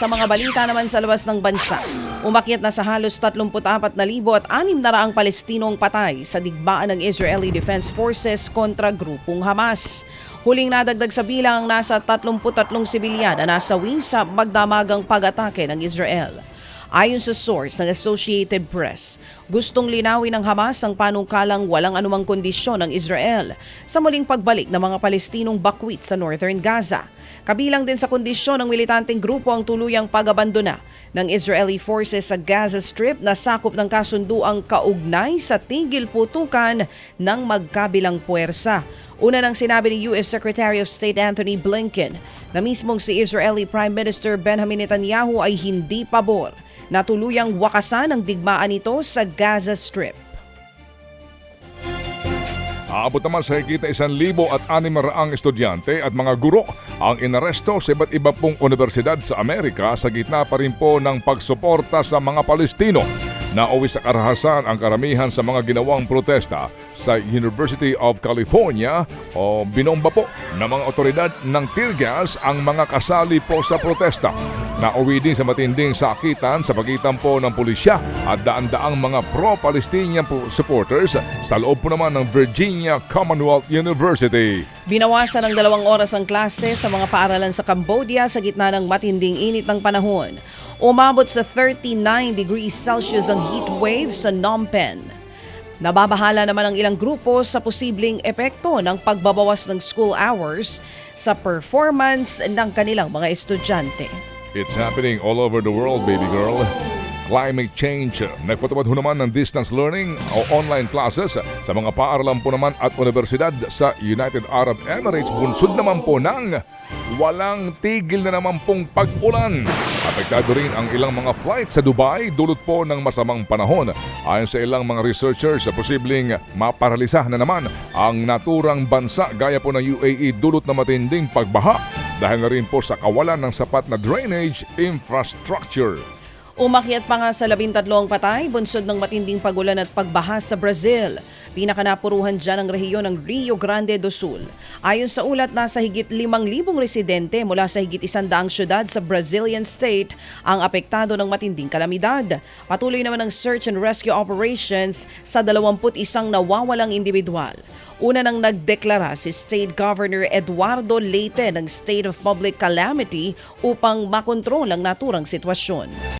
Sa mga balita naman sa labas ng bansa, umakyat na sa halos 34,600 at Palestinong patay sa digmaan ng Israeli Defense Forces kontra grupong Hamas. Huling nadagdag sa bilang nasa 33 sibilyan na nasawi sa magdamagang pag-atake ng Israel. Ayon sa source ng Associated Press, gustong linawin ng Hamas ang panungkalang walang anumang kondisyon ng Israel sa muling pagbalik ng mga Palestinong bakwit sa northern Gaza. Kabilang din sa kondisyon ng militanteng grupo ang tuluyang pag-abandona ng Israeli forces sa Gaza Strip na sakop ng kasunduang kaugnay sa tigil putukan ng magkabilang puwersa. Una nang sinabi ni U.S. Secretary of State Anthony Blinken na mismong si Israeli Prime Minister Benjamin Netanyahu ay hindi pabor na tuluyang wakasan ang digmaan nito sa Gaza Strip. Aabot naman sa higit na isang libo at anim raang estudyante at mga guro ang inaresto sa iba't iba pong universidad sa Amerika sa gitna pa rin po ng pagsuporta sa mga Palestino. Nauwi sa karahasan ang karamihan sa mga ginawang protesta sa University of California o binomba po ng mga otoridad ng tear gas ang mga kasali po sa protesta. Nauwi din sa matinding sakitan sa pagitan po ng pulisya at daan-daang mga pro-Palestinian po supporters sa loob po naman ng Virginia Commonwealth University. Binawasan ng dalawang oras ang klase sa mga paaralan sa Cambodia sa gitna ng matinding init ng panahon. Umabot sa 39 degrees Celsius ang heat wave sa Phnom Penh. Nababahala naman ang ilang grupo sa posibleng epekto ng pagbabawas ng school hours sa performance ng kanilang mga estudyante. It's happening all over the world, baby girl. Climate change. Nagpatupad ho naman ng distance learning o online classes sa mga paaralan po naman at universidad sa United Arab Emirates. Bunsod naman po ng walang tigil na naman pong pag-ulan. Apektado rin ang ilang mga flight sa Dubai dulot po ng masamang panahon. Ayon sa ilang mga researchers, posibleng maparalisa na naman ang naturang bansa gaya po ng UAE dulot na matinding pagbaha dahil na rin po sa kawalan ng sapat na drainage infrastructure. Umakyat pa nga sa labintatlong patay, bunsod ng matinding pagulan at pagbaha sa Brazil. Pinakanapuruhan dyan ang rehiyon ng Rio Grande do Sul. Ayon sa ulat, nasa higit 5,000 residente mula sa higit isandaang syudad sa Brazilian state ang apektado ng matinding kalamidad. Patuloy naman ang search and rescue operations sa 21 nawawalang individual. Una nang nagdeklara si State Governor Eduardo Leite ng State of Public Calamity upang makontrol ang naturang sitwasyon.